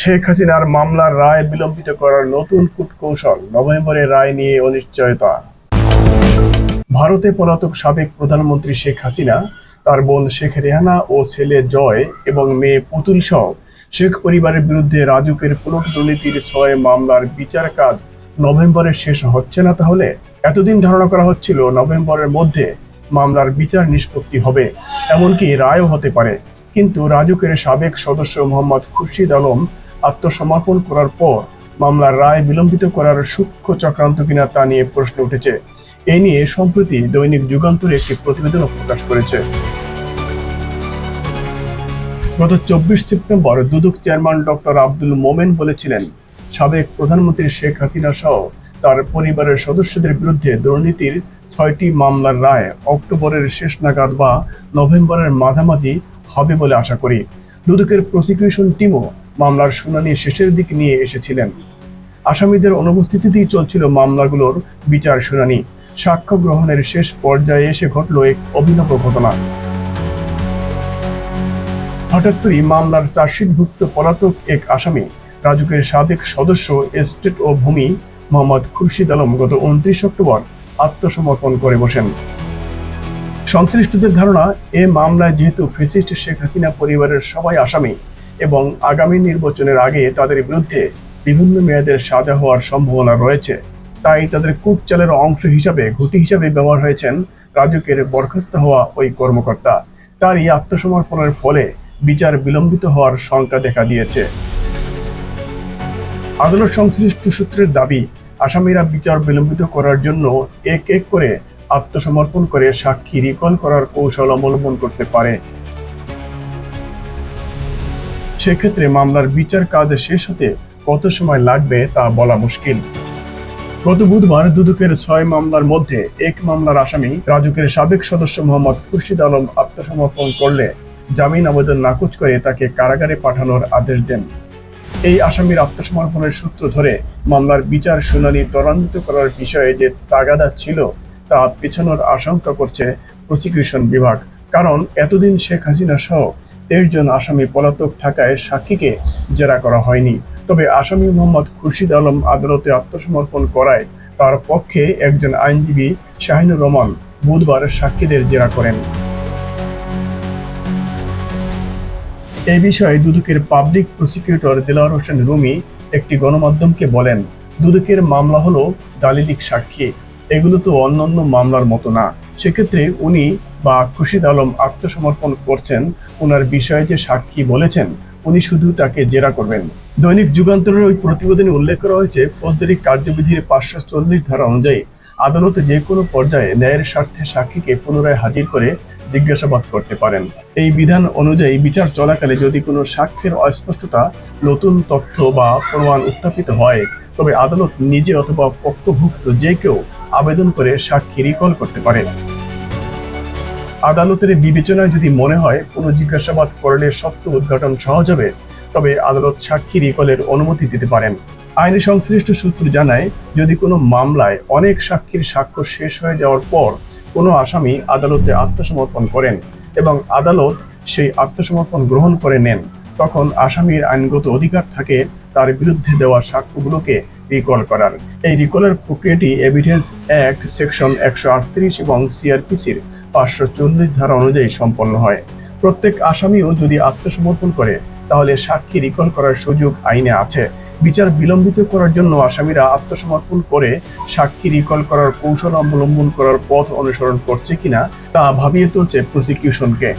শেখ হাসিনার মামলার রায় বিলম্বিত করার নতুন কূটকৌশল নভেম্বরে রায় নিয়ে অনিশ্চয়তা। ভারতে পলাতক সাবেক প্রধানমন্ত্রী শেখ হাসিনা, তার বোন শেখ রেহানা ও ছেলে জয় এবং মেয়ে পুতুল সহ শেখ পরিবারের বিরুদ্ধে রাজুকের পুলক দুর্নীতির ছয় মামলার বিচার কাজ নভেম্বরে শেষ হচ্ছে না তাহলে? এতদিন ধারণা করা হচ্ছিল নভেম্বরের মধ্যে মামলার বিচার নিষ্পত্তি হবে, এমনকি রায়ও হতে পারে। কিন্তু রাজুকের সাবেক সদস্য মোহাম্মদ খুরশিদ আলম আত্মসমর্পণ করার পর মামলার রায় বিলম্বিত করার সূক্ষ্ম চক্রান্ত কিনা তা নিয়ে প্রশ্ন উঠেছে। এ নিয়ে সম্প্রতি দৈনিক যুগান্তর একটি প্রতিবেদন প্রকাশ করেছে। গত চব্বিশ September Dudak chairman doctor Abdul Momen বলেছিলেন, সাবেক প্রধানমন্ত্রী শেখ হাসিনা সহ তার পরিবারের সদস্যদের বিরুদ্ধে দুর্নীতির ছয়টি মামলার রায় অক্টোবরের শেষ নাগাদ বা নভেম্বরের মাঝামাঝি হবে বলে আশা করি। দুদকের প্রসিকিউশন টিমও মামলার শুনানি শেষের দিকে নিয়ে এসেছিলেন। আসামিদের অনুপস্থিতিতেই চলছিল মামলাগুলোর বিচার শুনানি। সাক্ষ্য গ্রহণের শেষ পর্যায়ে এসে ঘটল এক অভিনব ঘটনা। হঠাৎ করেই মামলার চার্জশিটভুক্ত পলাতক এক আসামি রাজুকের সাবেক সদস্য, এস্টেট ও ভূমি মোহাম্মদ খুরশিদ আলম গত উনত্রিশ অক্টোবর আত্মসমর্পণ করে বসেন। সংশ্লিষ্টদের ধারণা, এ মামলায় যেহেতু ফেসিস্ট শেখ হাসিনা পরিবারের সবাই আসামি এবং আগামী নির্বাচনের আগে তাদের বিরুদ্ধে বিভিন্ন মেয়াদের সাজা হওয়ার সম্ভাবনা রয়েছে। তাই তাদের কূটচালের অংশ হিসাবে, ঘুটি হিসাবে ব্যবহার হয়েছেন রাজুকের বরখাস্ত হওয়া ওই কর্মকর্তা। তার এই আত্মসমর্পণের ফলে বিচার বিলম্বিত হওয়ার শঙ্কা দেখা দিয়েছে। আদালত সংশ্লিষ্ট সূত্রের দাবি, আসামিরা বিচার বিলম্বিত করার জন্য এক এক করে আত্মসমর্পণ করে সাক্ষী রিকল করার কৌশল অবলম্বন করতে পারে। সেক্ষেত্রে মামলার বিচার কাজ শেষ হতে কত সময় লাগবে তা বলা মুশকিল। গত বুধবার দুদকের ছয় মামলার মধ্যে এক মামলার আসামি রাজুকের সাবেক সদস্য মোহাম্মদ খুরশিদ আলম আত্মসমর্পণ করলে জামিন আবেদন নাকচ করে তাকে কারাগারে পাঠানোর আদেশ দেন। এই আসামির আত্মসমর্পণের সূত্র ধরে মামলার বিচার শুনানি ত্বরান্বিত করার বিষয়ে যে তাগাদা ছিল তা পেছানোর আশঙ্কা করছে প্রসিকিউশন বিভাগ। কারণ এতদিন শেখ হাসিনা সহ তেইশ জন আসামি পলাতক থাকায় সাক্ষীকে জেরা করা হয়নি। তবে আসামি মোহাম্মদ খুরশিদ আলম আদালতে আত্মসমর্পণ করায় তার পক্ষে একজন আইনজীবী শাহিনুর রহমান বুধবার সাক্ষীদের জেরা করেন। এ বিষয়ে দুদকের পাবলিক প্রসিকিউটর দেলাওয়ার হোসেন রুমি একটি গণমাধ্যমকে বলেন, দুদকের মামলা হলো দালিলিক সাক্ষী। এগুলো তো অন্যান্য মামলার মতো না। সেক্ষেত্রে উনি বা খুশিদ আলম আত্মসমর্পণ করছেন ওনার বিষয়ে যে সাক্ষী বলেছেন, উনি শুধু তাকে জেরা করবেন। দৈনিক যুগান্তরের ওই প্রতিবেদনে উল্লেখ করা হয়েছে, ফৌজদারি কার্যবিধির পাঁচশো চল্লিশ ধারা অনুযায়ী আদালতে যে কোনো পর্যায়ে ন্যায়ের স্বার্থে সাক্ষীকে পুনরায় হাজির করে জিজ্ঞাসাবাদ করতে পারেন। এই বিধান অনুযায়ী বিচার চলাকালে যদি কোনো সাক্ষ্যের অস্পষ্টতা নতুন তথ্য বা প্রমাণ উত্থাপিত হয়, তবে আদালত নিজে অথবা পক্ষভুক্ত যে কেউ আবেদন করে সাক্ষী রিকল করতে পারে আদালতের বিবেচনায় যদি মনে হয় কোনো জিজ্ঞাসাবাদ করলে সত্য উদ্ঘাটন সহজ হবে, তবে আদালত সাক্ষী রিকলের অনুমতি দিতে পারেন। আইনি সংশ্লিষ্ট সূত্র জানায়, যদি কোনো মামলায় অনেক সাক্ষীর সাক্ষ্য শেষ হয়ে যাওয়ার পর কোনো আসামি আদালতে আত্মসমর্পণ করেন এবং আদালত সেই আত্মসমর্পণ গ্রহণ করে নেন। তখন আসামির আইনগত অধিকার থাকে তার বিরুদ্ধে দেওয়া সাক্ষ্যগুলোকে রিকল করার। এই রিকলের প্রক্রিয়াটি এভিডেন্স অ্যাক্ট সেকশন একশো আটত্রিশ এবং সিআরপিসির পাঁচশো চল্লিশ ধারা অনুযায়ী সম্পন্ন হয়। প্রত্যেক আসামিও যদি আত্মসমর্পণ করে, তাহলে সাক্ষী রিকল করার সুযোগ আইনে আছে। বিচার বিলম্বিত করার জন্য আসামিরা আত্মসমর্পণ করে সাক্ষী রিকল করার কৌশল অবলম্বন করার পথ অনুসরণ করছে কিনা তা ভাবিয়ে তুলছে প্রসিকিউশনকে